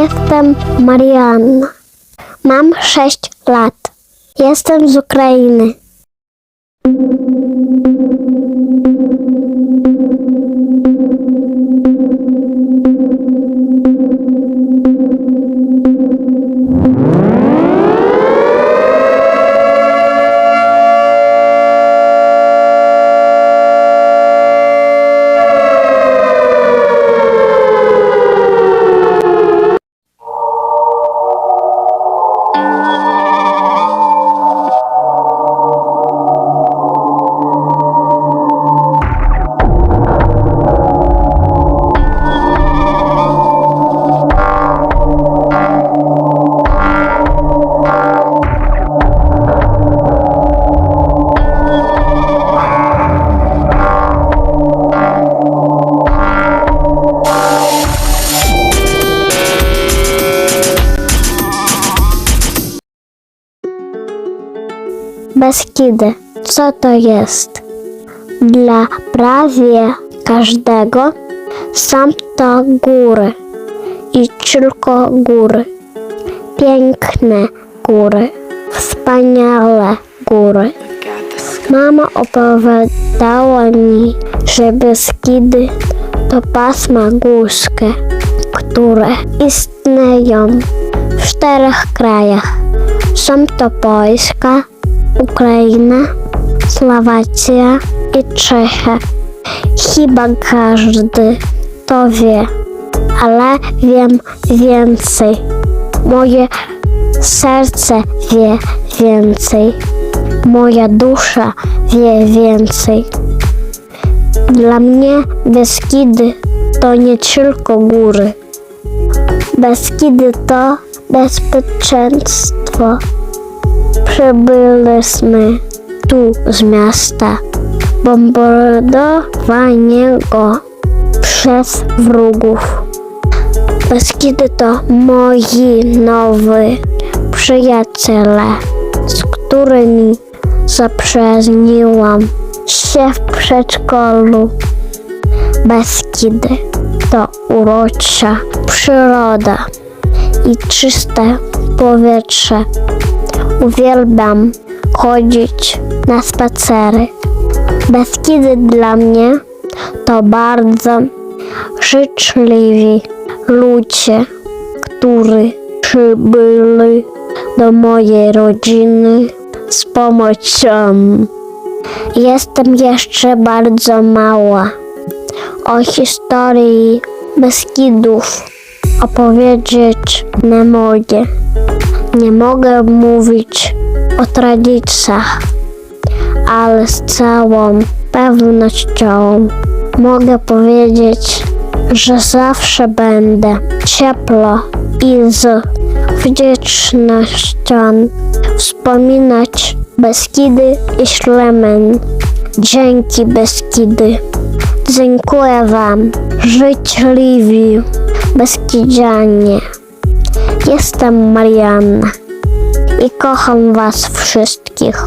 Jestem Marianna. Mam 6 lat. Jestem z Ukrainy. Beskidy. Co to jest? Dla prawie każdego są to góry i tylko góry. Piękne góry, wspaniałe góry. Mama opowiadała mi, że Beskidy to pasma górskie, które istnieją w czterech krajach. Są to Polska, Ukraina, Słowacja i Czechy. Chyba każdy to wie, ale wiem więcej. Moje serce wie więcej. Moja dusza wie więcej. Dla mnie Beskidy to nie tylko góry. Beskidy to bezpieczeństwo. Przybyliśmy tu z miasta bombardowanego przez wrogów. Beskidy to moi nowi przyjaciele, z którymi zaprzyjaźniłam się w przedszkolu. Beskidy to urocza przyroda i czyste powietrze. Uwielbiam chodzić na spacery. Beskidy dla mnie to bardzo życzliwi ludzie, którzy przybyli do mojej rodziny z pomocą. Jestem jeszcze bardzo mała. O historii Beskidów opowiedzieć nie mogę. Nie mogę mówić o tradycjach, ale z całą pewnością mogę powiedzieć, że zawsze będę ciepło i z wdzięcznością wspominać Beskidy i Szlemen. Dzięki Beskidy. Dziękuję Wam, życzliwi Beskidzianie. Jestem Marianna i kocham Was wszystkich.